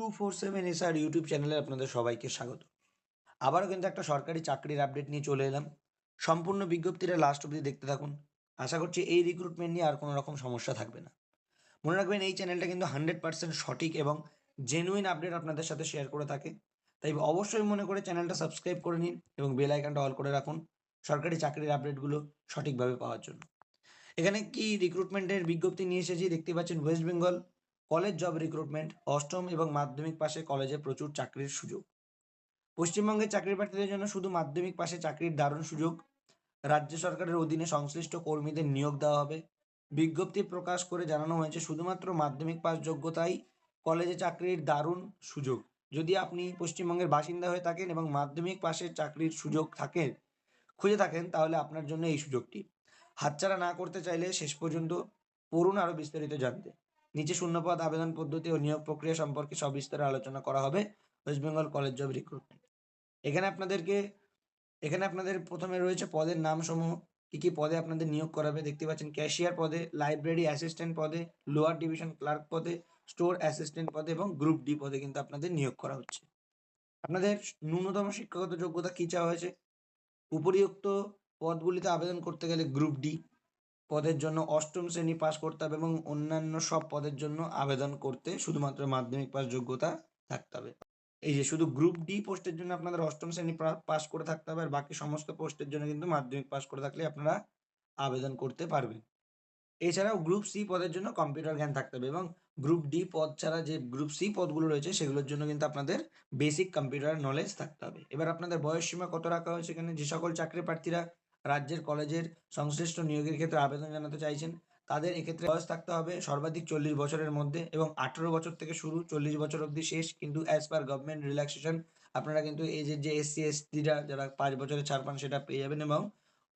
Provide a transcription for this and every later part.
Two four seven S R YouTube চ্যানেলে আপনাদের সবাইকে স্বাগত। আবারও কিন্তু একটা সরকারি চাকরির আপডেট নিয়ে চলে এলাম। সম্পূর্ণ বিজ্ঞপ্তিটা লাস্ট অবধি দেখতে থাকুন। আশা করছি এই রিক্রুটমেন্ট নিয়ে আর কোনো রকম সমস্যা থাকবে না। মনে রাখবেন এই চ্যানেলটা কিন্তু হান্ড্রেড পার্সেন্ট সঠিক এবং জেনুইন আপডেট আপনাদের সাথে শেয়ার করে থাকে। তাই অবশ্যই মনে করে চ্যানেলটা সাবস্ক্রাইব করে নিন এবং বেল আইকনটা অল করে রাখুন সরকারি চাকরির আপডেটগুলো সঠিকভাবে পাওয়ার জন্য। এখানে কি রিক্রুটমেন্টের বিজ্ঞপ্তি নিয়ে এসেছি? দেখতে পাচ্ছেন West Bengal college job recruitment অষ্টম এবং মাধ্যমিক পাশে কলেজে প্রচুর চাকরির সুযোগ। পশ্চিমবঙ্গে চাকরি প্রার্থীদের জন্য শুধু মাধ্যমিক পাশে চাকরির দারুণ সুযোগ। রাজ্য সরকারের অধীনে সংশ্লিষ্ট কর্মীদের নিয়োগ দেওয়া হবে। বিজ্ঞপ্তি প্রকাশ করে জানানো হয়েছে, শুধুমাত্র মাধ্যমিক পাস যোগ্যতাই কলেজে চাকরির দারুণ সুযোগ। যদি আপনি পশ্চিমবঙ্গের বাসিন্দা হয়ে থাকেন এবং মাধ্যমিক পাশে চাকরির সুযোগ থাকে, খুঁজে থাকেন, তাহলে আপনার জন্য এই সুযোগটি। হাতছাড়া না করতে চাইলে শেষ পর্যন্ত পড়ুন আরও বিস্তারিত জানতে। নিচে শূন্যপদ, আবেদন পদ্ধতি ও নিয়োগ প্রক্রিয়া সম্পর্কে সবিস্তারে আলোচনা করা হবে West Bengal college job recruitment এখানে আপনাদেরকে, এখানে আপনাদের প্রথমে রয়েছে পদের নাম সমূহ কি কি পদে আপনাদের নিয়োগ করাবে দেখতে পাচ্ছেন ক্যাশিয়ার পদে লাইব্রেরি অ্যাসিস্ট্যান্ট পদে লোয়ার ডিভিশন ক্লার্ক পদে স্টোর অ্যাসিস্ট্যান্ট পদে এবং গ্রুপ ডি পদে কিন্তু আপনাদের নিয়োগ করা হচ্ছে। আপনাদের ন্যূনতম শিক্ষাগত যোগ্যতা কি চাওয়া হয়েছে? উপরিউক্ত পদগুলিতে আবেদন করতে গেলে গ্রুপ ডি পদের জন্য অষ্টম শ্রেণি পাস করতে হবে এবং অন্যান্য সব পদের জন্য আবেদন করতে শুধুমাত্র মাধ্যমিক পাস যোগ্যতা থাকতে হবে। এই যে শুধু গ্রুপ ডি পোস্টের জন্য আপনাদের অষ্টম শ্রেণি পাস করে থাকতে হবে আর বাকি সমস্ত পোস্টের জন্য কিন্তু মাধ্যমিক পাস করে থাকলে আপনারা আবেদন করতে পারবেন। এছাড়াও গ্রুপ সি পদের জন্য কম্পিউটার জ্ঞান থাকতে হবে এবং গ্রুপ ডি পদ ছাড়া যে গ্রুপ সি পদগুলো রয়েছে সেগুলোর জন্য কিন্তু আপনাদের বেসিক কম্পিউটার নলেজ থাকতে হবে। এবার আপনাদের বয়স সীমা কত রাখা হয়েছে এখানে? যে সকল চাকরি প্রার্থীরা রাজ্যের কলেজের সংশ্লিষ্ট নিয়োগের ক্ষেত্রে আবেদন জানাতে চাইছেন। তাদের এক্ষেত্রে বয়স থাকতে হবে সর্বাধিক চল্লিশ বছরের মধ্যে এবং আঠেরো বছর থেকে শুরু চল্লিশ বছর অবধি শেষ। কিন্তু অ্যাজ পার গভর্নমেন্ট রিল্যাক্সেশন আপনারা কিন্তু এজের যে এসসি এসটিরা যারা পাঁচ বছরের ছাড় পান সেটা পেয়ে যাবেন এবং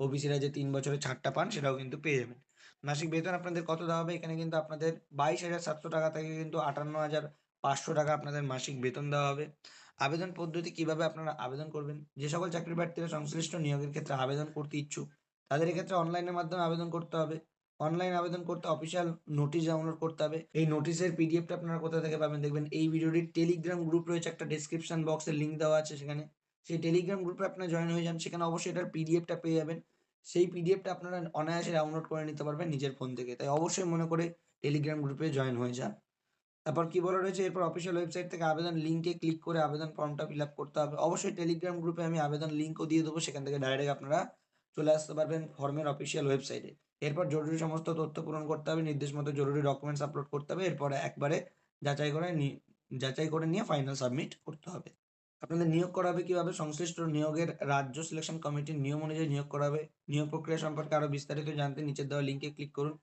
ওবিসিরা যে তিন বছরের ছাড়টা পান সেটাও কিন্তু পেয়ে যাবেন। মাসিক বেতন আপনাদের কত দেওয়া হবে? এখানে কিন্তু আপনাদের বাইশ হাজার সাতশো টাকা থেকে কিন্তু আটান্ন হাজার পাঁচশো টাকা আপনাদের মাসিক বেতন দেওয়া হবে। আবেদন পদ্ধতি কীভাবে আপনারা আবেদন করবেন? যে সকল চাকরি প্রার্থীরা সংশ্লিষ্ট নিয়োগের ক্ষেত্রে আবেদন করতে ইচ্ছুক, তাদের এক্ষেত্রে অনলাইনের মাধ্যমে আবেদন করতে হবে। অনলাইন আবেদন করতে অফিসিয়াল নোটিশ ডাউনলোড করতে হবে। এই নোটিশের পিডিএফটা আপনারা কোথা থেকে পাবেন দেখবেন? এই ভিডিওটির টেলিগ্রাম গ্রুপ রয়েছে একটা ডিসক্রিপশন বক্সের লিঙ্ক দেওয়া আছে সেখানে। সেই টেলিগ্রাম গ্রুপে আপনারা জয়েন হয়ে যান। সেখানে অবশ্যই এটার পিডিএফটা পেয়ে যাবেন। সেই পিডিএফটা আপনারা অনায়াসে ডাউনলোড করে নিতে পারবেন নিজের ফোন থেকে। তাই অবশ্যই মনে করে টেলিগ্রাম গ্রুপে জয়েন হয়ে যান। তারপর কি বলা রয়েছে? এরপর অফিসিয়াল ওয়েবসাইট থেকে আবেদন লিঙ্কে ক্লিক করে আবেদন ফর্মটা ফিল করতে হবে। অবশ্যই টেলিগ্রাম গ্রুপে আমি আবেদন লিঙ্কও দিয়ে দেবো। সেখান থেকে ডাইরেক্ট আপনারা চলে আসতে পারবেন ফর্মের অফিসিয়াল ওয়েবসাইটে এরপর জরুরি সমস্ত তথ্য পূরণ করতে হবে। নির্দেশ মতো জরুরি ডকুমেন্টস আপলোড করতে হবে। এরপরে একবারে যাচাই করে যাচাই করে নিয়ে ফাইনাল সাবমিট করতে হবে। আপনাদের নিয়োগ করা হবে কীভাবে? সংশ্লিষ্ট নিয়োগের রাজ্য সিলেকশন কমিটির নিয়ম অনুযায়ী নিয়োগ করা হবে। নিয়োগ প্রক্রিয়া সম্পর্কে আরও বিস্তারিত জানতে নিচের দেওয়া লিঙ্কে ক্লিক করুন।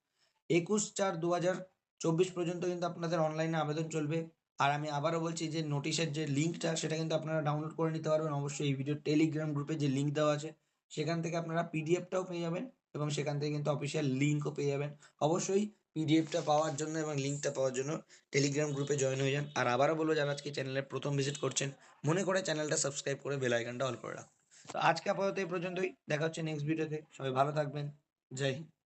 একুশ চার দু হাজার চব্বিশ পর্যন্ত কিন্তু আপনাদের অনলাইনে আবেদন চলবে। আর আমি আবারও বলছি যে নোটিশের যে লিঙ্কটা সেটা কিন্তু আপনারা ডাউনলোড করে নিতে পারবেন। অবশ্যই এই ভিডিও টেলিগ্রাম গ্রুপে যে লিঙ্ক দেওয়া আছে, সেখান থেকে আপনারা পিডিএফটাও পেয়ে যাবেন এবং সেখান থেকে কিন্তু অফিসিয়াল লিঙ্কও পেয়ে যাবেন। অবশ্যই পিডিএফটা পাওয়ার জন্য এবং লিঙ্কটা পাওয়ার জন্য টেলিগ্রাম গ্রুপে জয়েন হয়ে যান। আর আবারও বলব, যারা আজকে চ্যানেলে প্রথম ভিজিট করছেন, মনে করে চ্যানেলটা সাবস্ক্রাইব করে বেল আইকনটা অল করে রাখুন। তো আজকে আপাতত এই পর্যন্তই। দেখা হচ্ছে নেক্সট ভিডিওতে সবাই ভালো থাকবেন। জয় হিন্দ।